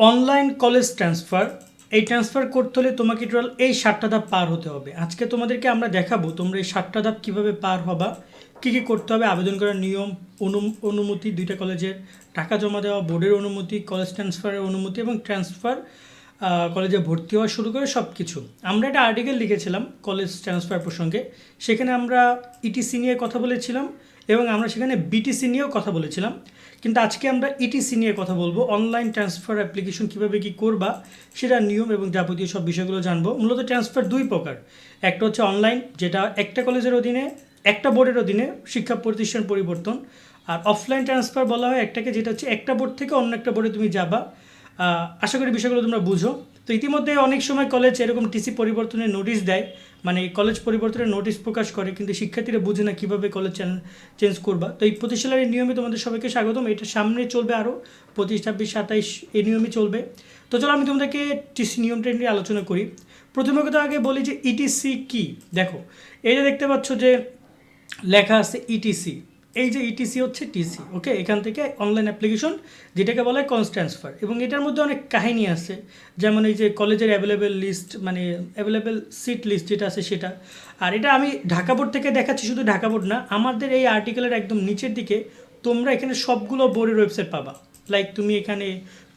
Online college transfer এই transfer করতে হলে তোমাকে টোটাল এই সাতটা ধাপ পার হতে হবে। আজকে তোমাদেরকে আমরা দেখাবো তোমরা এই সাতটা ধাপ কীভাবে পার হবা, কী কী করতে হবে, আবেদন করার নিয়ম অনু- অনুমতি, দুইটা কলেজের টাকা জমা দেওয়া বোর্ডের অনুমতি কলেজ ট্রান্সফারের অনুমতি এবং ট্রান্সফার কলেজে ভর্তি হওয়া শুরু করে সব কিছু আমরা একটা আর্টিকেল লিখেছিলাম কলেজ ট্রান্সফার প্রসঙ্গে। সেখানে আমরা ইটিসি নিয়ে কথা বলেছিলাম এবং আমরা সেখানে বিটিসি নিয়েও কথা বলেছিলাম। কিন্তু আজকে আমরা ইটিসি নিয়ে কথা বলব। অনলাইন ট্রান্সফার অ্যাপ্লিকেশন কীভাবে কী করবা, সেটা নিয়ম এবং যাবতীয় সব বিষয়গুলো জানব। মূলত ট্রান্সফার দুই প্রকার। একটা হচ্ছে অনলাইন যেটা একটা কলেজের অধীনে, একটা বোর্ডের অধীনে শিক্ষা প্রতিষ্ঠান পরিবর্তন। আর অফলাইন ট্রান্সফার বলা হয় একটাকে, যেটা হচ্ছে একটা বোর্ড থেকে অন্য একটা বোর্ডে তুমি যাবা। আশা করি বিষয়গুলো তোমরা বুঝো। তো ইতিমধ্যে অনেক সময় কলেজ এরকম টিসি পরিবর্তনের নোটিশ দেয় মানে কলেজ পরিবর্তনের নোটিশ প্রকাশ করে, কিন্তু শিক্ষার্থীরা বুঝে না কীভাবে কলেজ চেঞ্জ করবা। তো এই প্রতিষ্ঠানের এই নিয়মে তোমাদের সবাইকে স্বাগতম। এটা সামনে চলবে আরও পঁচিশ, ছাব্বিশ, সাতাইশ, এই নিয়মই চলবে। তো চলো আমি তোমাদেরকে টিসি নিয়মটা নিয়ে আলোচনা করি। প্রথমে কথা আগে বলি যে ইটিসি কি? দেখো এটা দেখতে পাচ্ছ যে লেখা আছে ইটিসি এই যে ইটিসি হচ্ছে টিসি ওকে এখান থেকে অনলাইন অ্যাপ্লিকেশন যেটাকে বলা হয় কনস ট্রান্সফার এবং এটার মধ্যে অনেক কাহিনী আছে। যেমন এই যে কলেজের অ্যাভেলেবেল লিস্ট মানে অ্যাভেলেবেল সিট লিস্ট যেটা আছে সেটা। আর এটা আমি ঢাকা বোর্ড থেকে দেখাচ্ছি, শুধু ঢাকা বোর্ড না, আমাদের এই আর্টিকেলের একদম নিচের দিকে তোমরা এখানে সবগুলো বোর্ডের ওয়েবসাইট পাবা। লাইক তুমি এখানে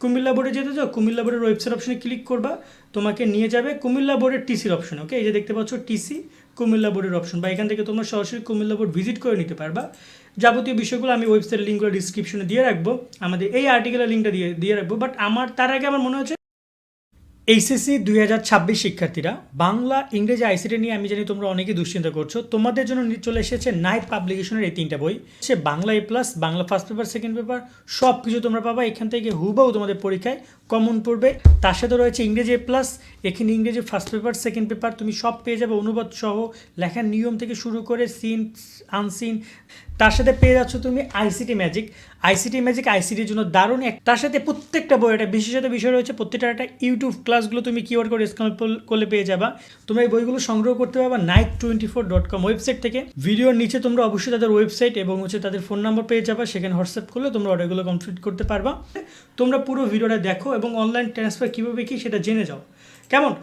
কুমিল্লা বোর্ডে যেতে চাও, কুমিল্লা বোর্ডের ওয়েবসাইট অপশনে ক্লিক করবা, তোমাকে নিয়ে যাবে কুমিল্লা বোর্ডের টিসির অপশন ওকে এই যে দেখতে পাচ্ছ টিসি কুমিল্লা বোর্ডের অপশন বা এখান থেকে তোমরা সরাসরি কুমিল্লা বোর্ড ভিজিট করে নিতে পারবা। যাবতীয় বিষয়গুলো আমি ওয়েবসাইটের লিঙ্কগুলো ডিসক্রিপশনে দিয়ে রাখব। আমাদের এই আর্টিকেলের লিঙ্কটা দিয়ে দিয়ে রাখব। বাট আমার, তার আগে আমার মনে হচ্ছে এইচএসসি দুই হাজার ছাব্বিশ শিক্ষার্থীরা, বাংলা, ইংরেজি আইসিটি নিয়ে আমি জানি তোমরা অনেকেই দুশ্চিন্তা করছ। তোমাদের জন্য চলে এসেছে নাইট পাবলিকেশনের এই তিনটা বই। সে Bangla A plus Bangla first paper second paper সব কিছু তোমরা পাবা। এখান থেকে হুবাও তোমাদের পরীক্ষায় কমন পড়বে। তার সাথে রয়েছে ইংরেজি এ প্লাস এখানে ইংরেজি ফার্স্ট পেপার সেকেন্ড পেপার তুমি সব পেয়ে যাবে। অনুবাদ সহ লেখার নিয়ম থেকে শুরু করে সিন আনসিন তার সাথে পেয়ে যাচ্ছ তুমি আইসিটি ম্যাজিক আইসিটি ম্যাজিক আইসিটির জন্য দারুণ এক তার সাথে প্রত্যেকটা বই বিশেষত বিষয় রয়েছে প্রত্যেকটা একটা ইউটিউব ক্লাসগুলো তুমি কিওয়ার করে স্ক্যান করলে পেয়ে যাবা। তোমরা এই বইগুলো সংগ্রহ করতে পারবা nine twenty four dot com website থেকে। ভিডিওর নিচে তোমরা অবশ্যই তাদের ওয়েবসাইট এবং হচ্ছে তাদের ফোন নাম্বার পেয়ে যাবা, সেখানে হোয়াটসঅ্যাপ করলে তোমরা অর্ডারগুলো কমপ্লিট করতে পারবা। তোমরা পুরো ভিডিওটা দেখো এবং অনলাইন ট্রান্সফার কীভাবে কি সেটা জেনে যাও। কেমন?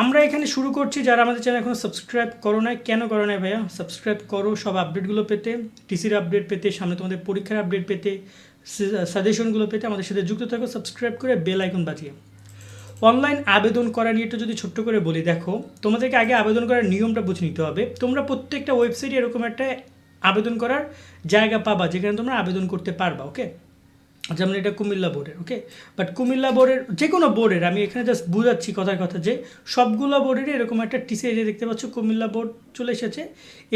আমরা এখানে শুরু করছি, যারা আমাদের চ্যানেল এখনও সাবস্ক্রাইব করো নাই, কেন করো নাই ভাইয়া? সাবস্ক্রাইব করো, সব আপডেটগুলো পেতে টিসির আপডেট পেতে, সামনে তোমাদের পরীক্ষার আপডেট পেতে সাজেশনগুলো পেতে, আমাদের সাথে যুক্ত থাকো সাবস্ক্রাইব করে বেল আইকন বাজিয়ে। অনলাইন আবেদন করা নিয়ে একটু যদি ছোট্ট করে বলি, দেখো, তোমাদেরকে আগে আবেদন করার নিয়মটা বুঝে নিতে হবে। তোমরা প্রত্যেকটা ওয়েবসাইটে এরকম একটা আবেদন করার জায়গা পাবা, যেখানে তোমরা আবেদন করতে পারবা ওকে যেমন এটা কুমিল্লা বোর্ডের ওকে বাট কুমিল্লা বোর্ডের যে কোনো বোর্ডের, আমি এখানে জাস্ট বুঝাচ্ছি কথার কথা যে, সবগুলো বোর্ডেরই এরকম একটা টিসি যে দেখতে পাচ্ছ, কুমিল্লা বোর্ড চলে এসেছে।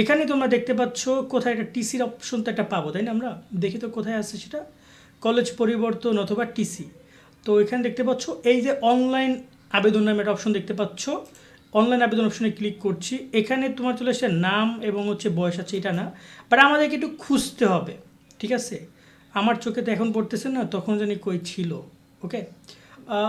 এখানে তোমরা দেখতে পাচ্ছ কোথায় একটা টিসির অপশন তো একটা পাবো, তাই না আমরা? দেখি তো কোথায় আসছে সেটা। কলেজ পরিবর্তন অথবা টিসি তো এখানে দেখতে পাচ্ছ, এই যে অনলাইন আবেদন নামে একটা অপশন দেখতে পাচ্ছ। অনলাইন আবেদন অপশনে ক্লিক করছি। এখানে তোমার চলে এসেছে নাম এবং হচ্ছে বয়স আছে এটা না। বাট আমাদেরকে একটু খুঁজতে হবে, ঠিক আছে? আমার চোখে তো এখন পড়তেছে না, তখন জানি কই ছিল ওকে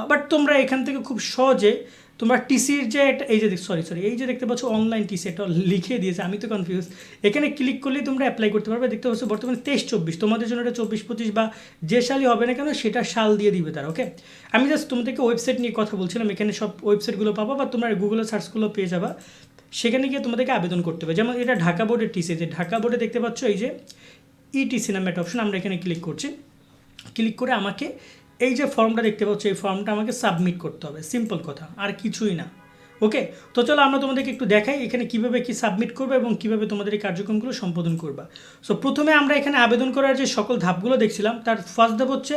বাট তোমরা এখান থেকে খুব সহজে, তোমরা টিসির যে একটা, এই যে সরি সরি এই যে দেখতে পাচ্ছ অনলাইন টিসি একটা লিখে দিয়েছে, আমি তো কনফিউজ এখানে ক্লিক করলেই তোমরা অ্যাপ্লাই করতে পারবে, দেখতে পাচ্ছ বর্তমানে তেইশ চব্বিশ, তোমাদের জন্য এটা চব্বিশ পঁচিশ বা যে সালই হবে না কেন, সেটা সাল দিয়ে দিবে তারা ওকে আমি জাস্ট তোমাদেরকে ওয়েবসাইট নিয়ে কথা বলছিলাম, এখানে সব ওয়েবসাইটগুলো পাবা বা তোমরা গুগলে সার্চগুলো পেয়ে যাবা। সেখানে গিয়ে তোমাদেরকে আবেদন করতে হবে, যেমন এটা ঢাকা বোর্ডের টিসি যে ঢাকা বোর্ডে দেখতে পাচ্ছ এই যে ইটিসি নামে একটা অপশন আমরা এখানে ক্লিক করছি। ক্লিক করে আমাকে এই যে ফর্মটা দেখতে পাচ্ছি, এই ফর্মটা আমাকে সাবমিট করতে হবে। সিম্পল কথা, আর কিছুই না। ওকে তো চলো আমরা তোমাদেরকে একটু দেখাই এখানে কীভাবে কি সাবমিট করবে এবং কীভাবে তোমাদের এই কার্যক্রমগুলো সম্পাদন করবা। সো প্রথমে আমরা এখানে আবেদন করার যে সকল ধাপগুলো দেখছিলাম, তার ফার্স্ট ধাপ হচ্ছে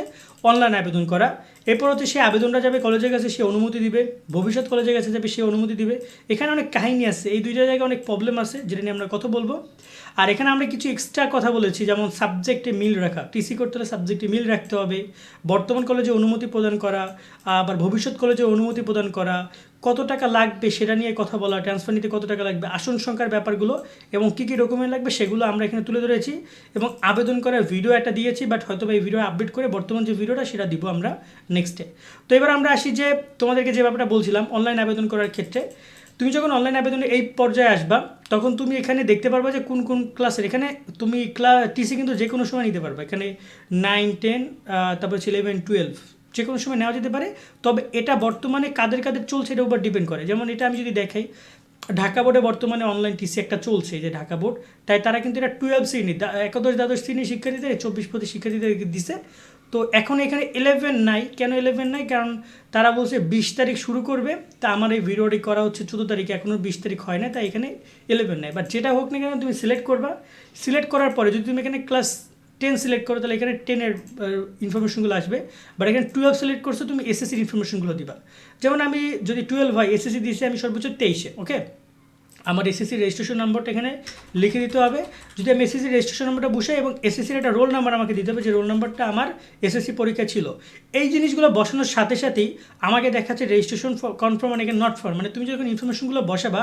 অনলাইন আবেদন করা। এরপর হচ্ছে সেই আবেদনটা যাবে কলেজের কাছে, সে অনুমতি দিবে। ভবিষ্যৎ কলেজের কাছে যাবে, সে অনুমতি দিবে। এখানে অনেক কাহিনী আছে, এই দুইটা জায়গায় অনেক প্রবলেম আছে, যেটা নিয়ে আমরা কথা বলব। আর এখানে আমরা কিছু এক্সট্রা কথা বলেছি, যেমন সাবজেক্টে মিল রাখা। টিসি করতে হলে সাবজেক্টে মিল রাখতে হবে। বর্তমান কলেজে অনুমতি প্রদান করা, আবার ভবিষ্যৎ কলেজে অনুমতি প্রদান করা। কত টাকা লাগবে সেটা নিয়ে কথা বলা ট্রান্সফার নিতে কত টাকা লাগবে, আসন সংখ্যার ব্যাপারগুলো এবং কী কী ডকুমেন্ট লাগবে সেগুলো আমরা এখানে তুলে ধরেছি এবং আবেদন করার ভিডিও একটা দিয়েছি বাট হয়তো এই ভিডিও আপডেট করে বর্তমান যে ভিডিওটা সেটা দিব আমরা নেক্সটে তো এবার আমরা আসি যে তোমাদেরকে যে ব্যাপারটা বলছিলাম অনলাইন আবেদন করার ক্ষেত্রে। তুমি যখন অনলাইন আবেদনে এই পর্যায়ে আসবা, তখন তুমি এখানে দেখতে পারবা যে কোন কোন ক্লাসের এখানে তুমি ক্লাস টিসি কিন্তু যে কোনো সময় নিতে পারবে। এখানে নাইন টেন তারপর হচ্ছে ইলেভেন টুয়েলভ যে কোনো সময় নেওয়া যেতে পারে। তবে এটা বর্তমানে কাদের কাদের চলছে এটার উপর ডিপেন্ড করে। যেমন এটা আমি যদি দেখাই, ঢাকা বোর্ডে বর্তমানে অনলাইন টিসি একটা চলছে যে ঢাকা বোর্ড। তাই তারা কিন্তু এটা টুয়েলভ শ্রেণি একাদশ, দ্বাদশ শ্রেণির শিক্ষার্থীদের, চব্বিশ পঁচিশ শিক্ষার্থীদের দিছে। তো এখন এখানে ইলেভেন নাই। কেন ইলেভেন নাই? কারণ তারা বলছে বিশ তারিখ শুরু করবে। তা আমার এই ভিডিওটি করা হচ্ছে চোদ্দ তারিখে। এখনও বিশ তারিখ হয় না, তাই এখানে ইলেভেন নাই। বাট যেটা হোক না কেন তুমি সিলেক্ট করবা। সিলেক্ট করার পরে যদি তুমি এখানে ক্লাস টেন সিলেক্ট করো, তাহলে এখানে টেনের ইনফরমেশনগুলো আসবে। বাট এখানে টুয়েলভ সিলেক্ট করছ, তুমি এসএসসির ইনফরমেশনগুলো দিবা। যেমন আমি যদি টুয়েলভ হয় এসএসসি দিয়েছি আমি সর্বোচ্চ তেইশে ওকে আমার এসএসসি রেজিস্ট্রেশন নম্বরটা এখানে লিখে দিতে হবে। যদি আমি এসএসসি রেজিস্ট্রেশন নম্বরটা বসাই এবং এসএসসির একটা রোল নাম্বার আমাকে দিতে হবে, যে রোল নাম্বারটা আমার এসএসসি পরীক্ষা ছিল। এই জিনিসগুলো বসানোর সাথে সাথেই আমাকে দেখাচ্ছে রেজিস্ট্রেশন কনফার্ম মানে নট ফর মানে তুমি যখন ইনফরমেশনগুলো বসাবা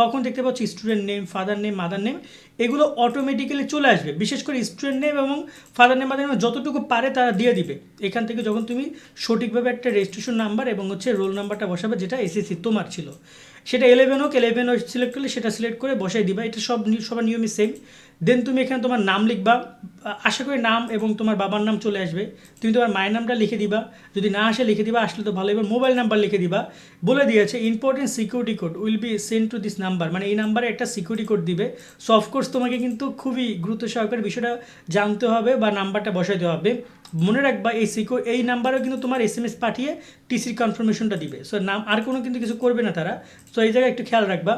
তখন দেখতে পাচ্ছ student name father name mother name এগুলো অটোমেটিক্যালি চলে আসবে। বিশেষ করে স্টুডেন্ট নেম এবং ফাদার নেম মাদার নেম যতটুকু পারে তারা দিয়ে দিবে। এখান থেকে যখন তুমি সঠিকভাবে একটা রেজিস্ট্রেশন নাম্বার এবং হচ্ছে রোল নাম্বারটা বসাবে, যেটা এসএসসি তোমার ছিল। সেটা ইলেভেন হোক ইলেভেন সিলেক্ট করলে সেটা সিলেক্ট করে বসাই দিবা। এটা সব সবার নিয়মই সেম দেন তুমি এখানে তোমার নাম লিখবা। আশা করি নাম এবং তোমার বাবার নাম চলে আসবে। তুমি তোমার মায়ের নামটা লিখে দিবা। যদি না আসে লিখে দিবা, আসলে তো ভালো। এবার মোবাইল নাম্বার লিখে দিবা। বলে দিয়েছে important security code will be send to this number মানে এই নাম্বারে একটা সিকিউরিটি কোড দিবে। সো অফকোর্স তোমাকে কিন্তু খুবই গুরুত্ব সহকারে বিষয়টা জানতে হবে বা নাম্বারটা বসাইতে হবে। মনে রাখবা, এই সিকিউ এই নাম্বারেও কিন্তু তোমার এস এম এস পাঠিয়ে টিসির কনফার্মেশনটা দিবে। সো নাম, আর কোনো কিন্তু কিছু করবে না তারা। সো এই জায়গায় একটু খেয়াল রাখবা।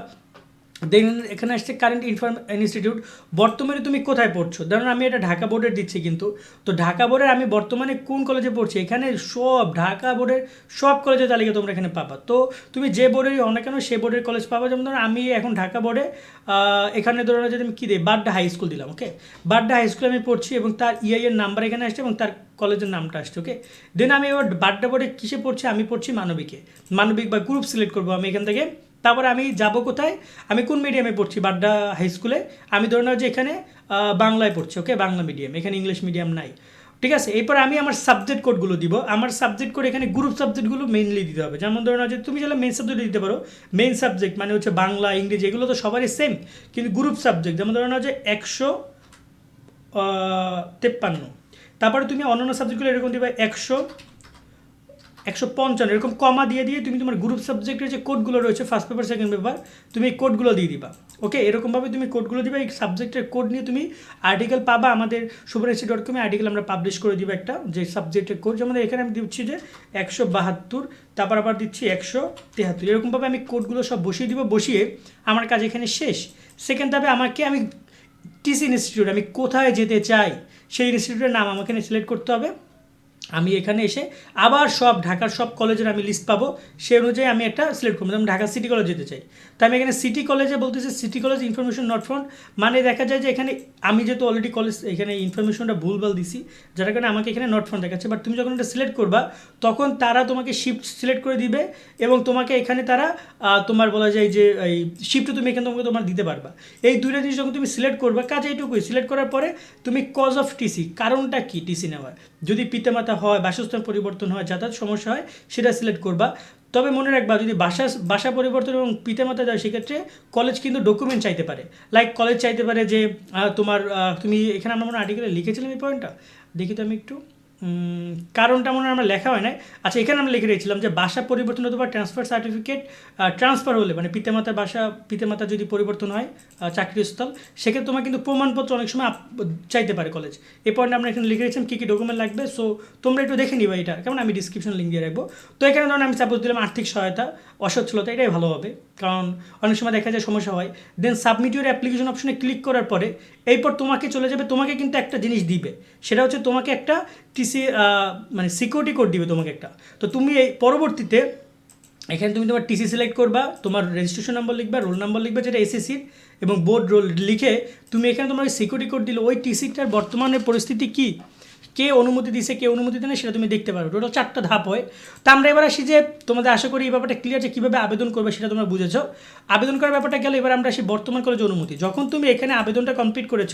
দেন এখানে আসছে কারেন্ট ইনফরম ইনস্টিটিউট বর্তমানে তুমি কোথায় পড়ছো? ধরুন আমি এটা ঢাকা বোর্ডের দিচ্ছি কিন্তু। তো ঢাকা বোর্ডের আমি বর্তমানে কোন কলেজে পড়ছি? এখানে সব ঢাকা বোর্ডের সব কলেজের তালিকা তোমরা এখানে পাবা। তো তুমি যে বোর্ডেরই হও না কেন সে বোর্ডের কলেজ পাবা? যেমন ধরুন আমি এখন ঢাকা বোর্ডে এখানে ধরো যদি আমি কী দিই? বাড্ডা হাই স্কুল দিলাম ওকে বাড্ডা হাই স্কুলে আমি পড়ছি এবং তার ইআই এর নাম্বার এখানে আসছে এবং তার কলেজের নামটা আসছে ওকে দেন আমি এবার বাড্ডা বোর্ডে কিসে পড়ছি? আমি পড়ছি মানবিকে। মানবিক বা গ্রুপ সিলেক্ট করব আমি এখান থেকে। তারপরে আমি যাব কোথায়? আমি কোন মিডিয়ামে পড়ছি? বাড্ডা হাই স্কুলে আমি ধরে নাও যে এখানে বাংলায় পড়ছি ওকে বাংলা মিডিয়াম এখানে ইংলিশ মিডিয়াম নাই। ঠিক আছে? এরপর আমি আমার সাবজেক্ট কোডগুলো দিব। আমার সাবজেক্ট কোড এখানে গ্রুপ সাবজেক্টগুলো মেইনলি দিতে হবে। যেমন ধরে নাও যে তুমি চাইলে মেইন সাবজেক্ট দিতে পারো। মেইন সাবজেক্ট মানে হচ্ছে বাংলা, ইংরেজি, এগুলো তো সবারই সেম কিন্তু গ্রুপ সাবজেক্ট যেমন ধরে নাও যে একশো তেপ্পান্ন। তারপরে তুমি অন্যান্য সাবজেক্টগুলো এরকম দিবে, একশো একশো পঞ্চান্ন, এরকম কমা দিয়ে দিয়ে তুমি তোমার গ্রুপ সাবজেক্টের যে কোডগুলো রয়েছে ফার্স্ট পেপার সেকেন্ড পেপার তুমি এই কোডগুলো দিয়ে দিবা ওকে এরকমভাবে তুমি কোডগুলো দিবা, এই সাবজেক্টের কোড নিয়ে তুমি আর্টিকেল পাবা আমাদের সুপারএসি ডট কমে আর্টিকেল আমরা পাবলিশ করে দিব একটা, যে সাবজেক্টের কোড যেমন এখানে আমি দিচ্ছি যে একশো বাহাত্তর, তারপর আবার দিচ্ছি একশো তেহাত্তর, এরকমভাবে আমি কোডগুলো সব বসিয়ে দিব, বসিয়ে আমার কাজ এখানে শেষ। সেকেন্ড ধাপে আমাকে আমি টিসি ইনস্টিটিউট আমি কোথায় যেতে চাই, সেই ইনস্টিটিউটের নাম আমাকে সিলেক্ট করতে হবে। আমি এখানে এসে আবার সব ঢাকার সব কলেজের আমি লিস্ট পাবো। সেই অনুযায়ী আমি একটা সিলেক্ট করব। যেমন ঢাকা সিটি কলেজ যেতে চাই। তো আমি এখানে সিটি কলেজে বলতেছি city college information not found মানে দেখা যায় যে এখানে আমি যেহেতু অলরেডি কলেজ এখানে ইনফরমেশনটা ভুল ভুলভাল দিছি, যার কারণে আমাকে এখানে নট ফ্রন্ট দেখাচ্ছে। বাট তুমি যখন এটা সিলেক্ট করবা, তখন তারা তোমাকে শিফট সিলেক্ট করে দিবে এবং তোমাকে এখানে তারা তোমার বলা যায় যে এই শিফটও তুমি এখানে তোমাকে তোমার দিতে পারবা। এই দুইটা জিনিস যখন তুমি সিলেক্ট করবা কাজ এইটুকুই সিলেক্ট করার পরে তুমি কজ অফ টিসি কারণটা কি টিসি নেওয়ার? যদি পিতামাতা হয়, বাসস্থান পরিবর্তন হয়, যাতায়াত সমস্যা হয়, সেটা সিলেক্ট করবা। তবে মনে রাখবা, যদি বাসা বাসা পরিবর্তন এবং পিতামাতা যায় সেক্ষেত্রে কলেজ কিন্তু ডকুমেন্ট চাইতে পারে। লাইক কলেজ চাইতে পারে যে তোমার তুমি এখানে আমরা মনে আর্টিকেলে লিখেছিলাম এই পয়েন্টটা দেখি তো আমি একটু। কারণটা মনে হয় আমরা লেখা হয় না আচ্ছা এখানে আমরা লিখে রেখেছিলাম যে বাসা পরিবর্তন অথবা ট্রান্সফার সার্টিফিকেট ট্রান্সফার হলে মানে পিতামাতার বাসা পিতামাতা যদি পরিবর্তন হয় আহ, চাকরির স্থল সেক্ষেত্রে তোমার কিন্তু প্রমাণপত্র অনেক সময় চাইতে পারে কলেজ এই পয়েন্ট আমরা এখানে লিখে রেখেছিলাম কী কী ডকুমেন্ট লাগবে? সো তোমরা একটু দেখে নিবা এটা। কেমন? আমি ডিসক্রিপশন লিঙ্ক দিয়ে রাখব। তো এখানে ধরুন আমি সাপোজ দিলাম আর্থিক সহায়তা অসচ্ছলতা এটাই ভালো হবে। কারণ অনেক সময় দেখা যায় সমস্যা হয়। দেন সাবমিট ইউর অ্যাপ্লিকেশন অপশনে ক্লিক করার পরে এরপর তোমাকে চলে যাবে তোমাকে কিন্তু একটা জিনিস দিবে। সেটা হচ্ছে তোমাকে একটা টিসি মানে সিকিউরিটি কোড দিবে তোমাকে একটা। তো তুমি এই পরবর্তীতে এখানে তুমি তোমার টিসি সিলেক্ট করবা, তোমার রেজিস্ট্রেশন নাম্বার লিখবা রোল নাম্বার লিখবা যেটা এসএসসির এবং বোর্ড রোল লিখে তুমি এখানে তোমার সিকিউরিটি কোড দিলে ওই টিসিটার বর্তমানে পরিস্থিতি কী? কে অনুমতি দিছে, কে অনুমতি দেয় সেটা তুমি দেখতে পারো। টোটাল চারটা ধাপ হয়। তো আমরা এবার আসি যে তোমাদের আশা করি এই ব্যাপারটা ক্লিয়ার যে কীভাবে আবেদন করবে সেটা তোমরা বুঝেছ। আবেদন করার ব্যাপারটা গেলে, এবার আমরা আসি বর্তমান কলেজ অনুমতি। যখন তুমি এখানে আবেদনটা কমপ্লিট করেছ,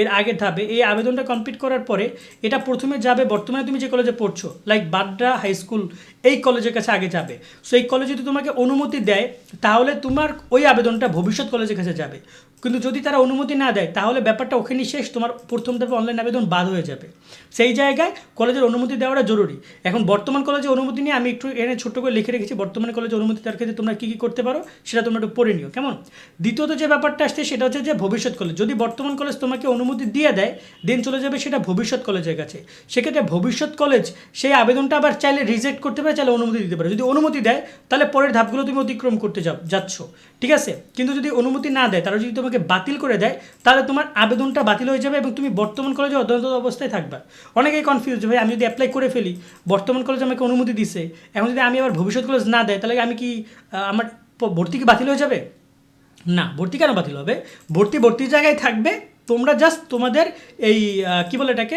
এর আগের ধাপে, এই আবেদনটা কমপ্লিট করার পরে এটা প্রথমে যাবে, বর্তমানে তুমি যে কলেজে পড়ছো লাইক বাড্ডা হাই স্কুল এই কলেজের কাছে আগে যাবে। সো এই কলেজ যদি তোমাকে অনুমতি দেয়, তাহলে তোমার ওই আবেদনটা ভবিষ্যৎ কলেজের কাছে যাবে। কিন্তু যদি তারা অনুমতি না দেয়, তাহলে ব্যাপারটা ওখানেই শেষ। তোমার প্রথম ধাপে অনলাইন আবেদন বাদ হয়ে যাবে। সেই জায়গায় কলেজের অনুমতি দেওয়াটা জরুরি। এখন বর্তমান কলেজে অনুমতি নিয়ে আমি একটু এনে ছোট্ট করে লিখে রেখেছি, বর্তমান কলেজে অনুমতি দেওয়ার ক্ষেত্রে তোমরা কী কী করতে পারো, সেটা তোমরা একটু পড়ে নিও, কেমন? দ্বিতীয়ত যে ব্যাপারটা আসছে, সেটা হচ্ছে যে ভবিষ্যৎ কলেজ। যদি বর্তমান কলেজ তোমাকে অনুমতি দিয়ে দেয়, দেন চলে যাবে সেটা ভবিষ্যৎ কলেজের কাছে। সেক্ষেত্রে ভবিষ্যৎ কলেজ সেই আবেদনটা আবার চাইলে রিজেক্ট করতে পারে, চাইলে অনুমতি দিতে পারে। যদি অনুমতি দেয়, তাহলে পরের ধাপগুলো তুমি অতিক্রম করতে যাচ্ছ। ঠিক আছে? কিন্তু যদি অনুমতি না দেয় তারা যদি তোমাকে বাতিল করে দেয়, তাহলে তোমার আবেদনটা বাতিল হয়ে যাবে এবং তুমি বর্তমান কলেজে অধ্যয়নরত অবস্থায় থাকবে। অনেকেই কনফিউজ ভাই, আমি যদি অ্যাপ্লাই করে ফেলি, বর্তমান কলেজ আমাকে অনুমতি দিছে, এখন যদি আমি আবার ভবিষ্যৎ কলেজ না দেয়, তাহলে আমি কি আমার ভর্তি কি বাতিল হয়ে যাবে? না, ভর্তি কেন বাতিল হবে? ভর্তি ভর্তির জায়গায় থাকবে তোমরা জাস্ট তোমাদের এই কি বলে এটাকে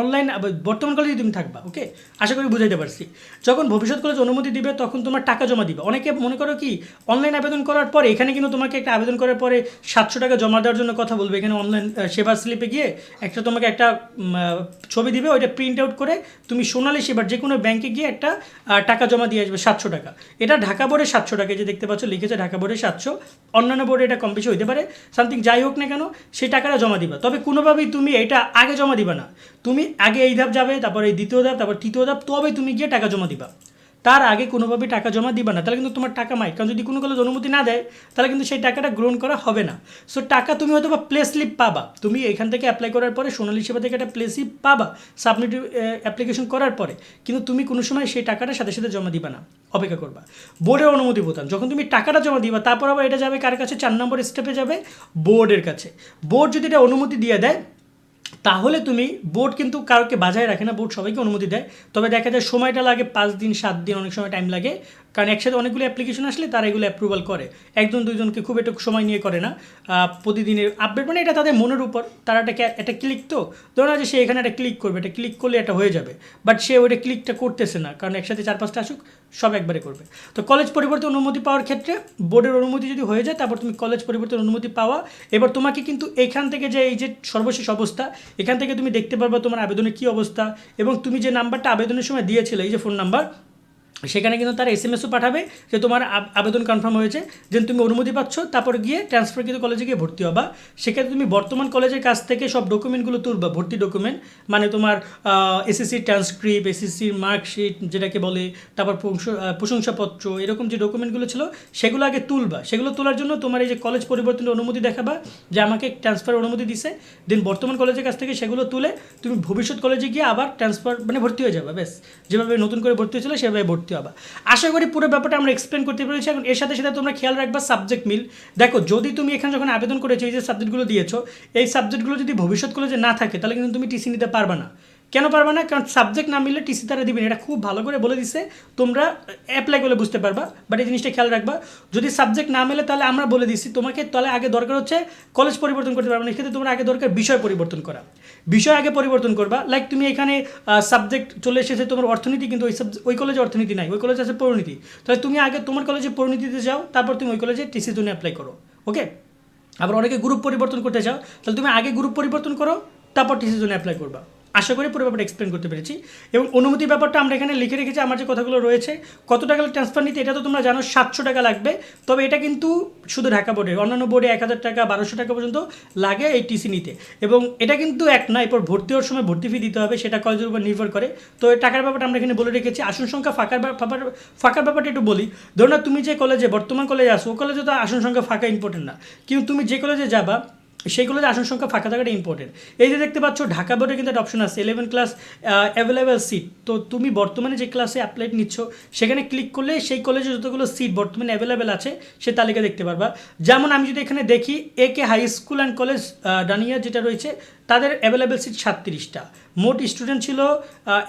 অনলাইন বর্তমান কলেজে তুমি থাকবা ওকে আশা করি বুঝাইতে পারছি। যখন ভবিষ্যৎ কলেজ অনুমতি দিবে, তখন তোমার টাকা জমা দিবে। অনেকে মনে করো কি অনলাইন আবেদন করার পরে, এখানে কিন্তু তোমাকে একটা আবেদন করার পরে সাতশো টাকা জমা দেওয়ার জন্য কথা বলবে। এখানে অনলাইন সেবা স্লিপে গিয়ে একটা তোমাকে একটা ছবি দিবে, ওইটা প্রিন্ট আউট করে তুমি সোনালী সেবার যে কোনো ব্যাংকে গিয়ে একটা টাকা জমা দিয়ে আসবে, সাতশো টাকা। এটা ঢাকা বোর্ডে সাতশো টাকা যে দেখতে পাচ্ছ, লিখেছে ঢাকা বোর্ডে সাতশো। অন্যান্য বোর্ডে এটা কম বেশি হইতে পারে। সামথিং যাই হোক না কেন, সেই টাকাটা জমা দিবা। তবে কোনোভাবেই তুমি এটা আগে জমা দিবা না। তুমি আগে এই ধাপ যাবে, তারপর এই দ্বিতীয় ধাপ, তারপর তৃতীয় ধাপ তবে তুমি গিয়ে টাকা জমা দিবা। তার আগে কোনোভাবে টাকা জমা দিবা না। তাহলে কিন্তু তোমার টাকা মাই। কারণ যদি কোনো কলেজ অনুমতি না দেয়, তাহলে কিন্তু সেই টাকাটা গ্রহণ করা হবে না। সো টাকা তুমি হয়তো বা প্লে স্লিপ পাবা। তুমি এখান থেকে অ্যাপ্লাই করার পরে সোনালী সেবা থেকে একটা প্লে স্লিপ পাবা সাবমিট অ্যাপ্লিকেশন করার পরে। কিন্তু তুমি কোনো সময় সেই টাকাটা সাথে সাথে জমা দিবা না। অপেক্ষা করবা। বোর্ডের অনুমতি বোতাম যখন তুমি টাকাটা জমা দিবা, তারপর আবার এটা যাবে কার কাছে? চার নম্বর স্টেপে যাবে বোর্ডের কাছে। বোর্ড যদি এটা অনুমতি দিয়ে দেয় তাহলে তুমি বোর্ড কিন্তু কাউকে বাজায় রাখে না বোর্ড সবাইকে অনুমতি দেয়। তবে দেখা যায় সময়টা লাগে পাঁচ দিন, সাত দিন, অনেক সময় টাইম লাগে। কারণ একসাথে অনেকগুলো অ্যাপ্লিকেশন আসলে তারা এগুলো অ্যাপ্রুভাল করে। একজন দুইজনকে খুব একটু সময় নিয়ে করে না। প্রতিদিনের আপডেট মানে এটা তাদের মনের উপর। তারা একটা একটা ক্লিক তো, ধরো না যে সে এখানে একটা ক্লিক করবে, এটা ক্লিক করলে এটা হয়ে যাবে। বাট সে ওইটা ক্লিকটা করতেছে না, কারণ একসাথে চার পাঁচটা আসুক, সব একবারে করবে। তো কলেজ পরিবর্তন অনুমতি পাওয়ার ক্ষেত্রে বোর্ডের অনুমতি যদি হয়ে যায়, তারপর তুমি কলেজ পরিবর্তন অনুমতি পাওয়া। এবার তোমাকে কিন্তু এখান থেকে যে এই যে সর্বশেষ অবস্থা, এখান থেকে তুমি দেখতে পারবা তোমার আবেদনের কী অবস্থা। এবং তুমি যে নাম্বারটা আবেদনের সময় দিয়েছিলে, এই যে ফোন নাম্বার সেখানে কিন্তু তারা এস এম এসও পাঠাবে যে তোমার আবেদন কনফার্ম হয়েছে যে তুমি অনুমতি পাচ্ছ, তারপর গিয়ে ট্রান্সফার কিন্তু কলেজে গিয়ে ভর্তি হবা। সেক্ষেত্রে তুমি বর্তমান কলেজের কাছ থেকে সব ডকুমেন্টগুলো তুলবা, ভর্তি ডকুমেন্ট মানে তোমার এসএসসি ট্রান্সক্রিপ্ট এসএসসির মার্কশিট যেটাকে বলে, তারপর প্রশংসাপত্র, এরকম যে ডকুমেন্টগুলো ছিল, সেগুলো আগে তুলবা। সেগুলো তোলার জন্য তোমার এই যে কলেজ পরিবর্তনের অনুমতি দেখাবা, যে আমাকে ট্রান্সফার অনুমতি দিছে দেন বর্তমান কলেজের কাছ থেকে সেগুলো তুলে তুমি ভবিষ্যৎ কলেজে গিয়ে আবার ট্রান্সফার মানে ভর্তি হয়ে যাবে, ব্যাস। যেভাবে নতুন করে ভর্তি হয়েছিল, সেভাবে ভর্তি হবা। আশা করি পুরো ব্যাপারটা আমরা এক্সপ্লেন করতে পেরেছি। এখন এর সাথে সাথে তোমরা খেয়াল রাখবা সাবজেক্ট মিল দেখো, যদি তুমি এখানে যখন আবেদন করেছ, এই যে সাবজেক্টগুলো দিয়েছ, এই সাবজেক্টগুলো যদি ভবিষ্যৎ কলেজে না থাকে, তাহলে কিন্তু তুমি টিসি নিতে পারবে না। কেন পারবে না? কারণ সাবজেক্ট না মিললে টিসি তারা দিবেন এটা খুব ভালো করে বলে দিছে। তোমরা অ্যাপ্লাই করলে বুঝতে পারবা বাট এই জিনিসটা খেয়াল রাখবা। যদি সাবজেক্ট না মেলে, তাহলে আমরা বলে দিচ্ছি তোমাকে তাহলে আগে দরকার হচ্ছে কলেজ পরিবর্তন করতে পারবে না। এক্ষেত্রে তোমার আগে দরকার বিষয় পরিবর্তন করা। বিষয় আগে পরিবর্তন করবা। লাইক তুমি এখানে সাবজেক্ট চলে এসেছে, তোমার অর্থনীতি কিন্তু ওই সাবজেক্ট ওই কলেজে অর্থনীতি নাই। ওই কলেজে আছে পরিণীতি। তাহলে তুমি আগে তোমার কলেজে পরিণীতিতে যাও, তারপর তুমি ওই কলেজে টিসির জন্য অ্যাপ্লাই করো। ওকে আবার অনেকে গ্রুপ পরিবর্তন করতে চাও, তাহলে তুমি আগে গ্রুপ পরিবর্তন করো, তারপর টিসির জন্য অ্যাপ্লাই করবা। আশা করি পুরো ব্যাপারটা এক্সপ্লেন করতে পেরেছি। এবং অনুমতির ব্যাপারটা আমরা এখানে লিখে রেখেছি, আমার যে কথাগুলো রয়েছে, কত টাকা ট্রান্সফার নিতে, এটা তো তোমরা জানো, সাতশো টাকা লাগবে। তবে এটা কিন্তু শুধু ঢাকা বোর্ডে অন্যান্য বোর্ডে এক হাজার টাকা, বারোশো টাকা পর্যন্ত লাগে এই টিসি নিতে। এবং এটা কিন্তু এক না, এরপর ভর্তি হওয়ার সময় ভর্তি ফি দিতে হবে, সেটা কলেজের উপর নির্ভর করে। তো এই টাকার ব্যাপারটা আমরা এখানে বলে রেখেছি। আসন সংখ্যা ফাঁকার ফাঁকার ফাঁকার ব্যাপারটা একটু বলি। ধরো না, তুমি যে কলেজে বর্তমান কলেজে আসো ও কলেজে তো আসন সংখ্যা ফাঁকা ইম্পর্টেন্ট না। কিন্তু তুমি যে কলেজে যাবা সেই কলেজে আসন সংখ্যা ফাঁকা থাকাটা ইম্পর্টেন্ট এই যে দেখতে পাচ্ছ, ঢাকা বোর্ডে কিন্তু একটা অপশন আছে ইলেভেন ক্লাস অ্যাভেলেবেল সিট তো তুমি বর্তমানে যে ক্লাসে অ্যাপ্লাই নিচ্ছ, সেখানে ক্লিক করলে সেই কলেজে যতগুলো সিট বর্তমানে অ্যাভেলেবেল আছে, সে তালিকা দেখতে পারবা। যেমন আমি যদি এখানে দেখি A K high school and college Dania যেটা রয়েছে, তাদের অ্যাভেলেবেল সিট সাতত্রিশটা। মোট স্টুডেন্ট ছিল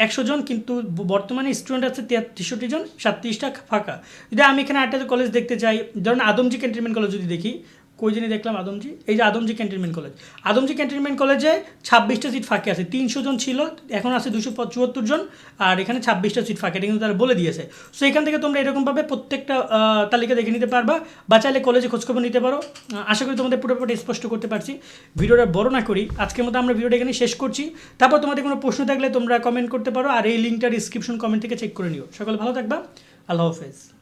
একশো জন, কিন্তু বর্তমানে স্টুডেন্ট আছে তেষট্টি জন, সাতত্রিশটা ফাঁকা। যদি আমি এখানে একটা কলেজ দেখতে চাই, ধরুন আদমজি ক্যান্টনমেন্ট কলেজ যদি দেখি কই জানি দেখলাম আদমজি? এই যে Adamjee cantonment college. Adamjee cantonment কলেজে ছাব্বিশটা সিট ফাঁকে আছে। তিনশো জন ছিল, এখন আছে দুশো চুয়াত্তর জন, আর এখানে ছাব্বিশটা সিট ফাঁকে। কিন্তু তারা বলে দিয়েছে। সো এখান থেকে তোমরা এরকমভাবে প্রত্যেকটা তালিকা দেখে নিতে পারবা, বা চাইলে কলেজে খোঁজখবর নিতে পারো। আশা করি তোমাদের পুরোপুরি স্পষ্ট করতে পারছি। ভিডিওটা বড় না করি, আজকের মতো আমরা ভিডিওটা এখানে শেষ করছি। তারপর তোমাদের কোনো প্রশ্ন থাকলে তোমরা কমেন্ট করতে পারো, আর এই লিঙ্কটা ডিসক্রিপশন কমেন্ট থেকে চেক করে নিও। সকলে ভালো থাকবা। আল্লাহ হাফেজ।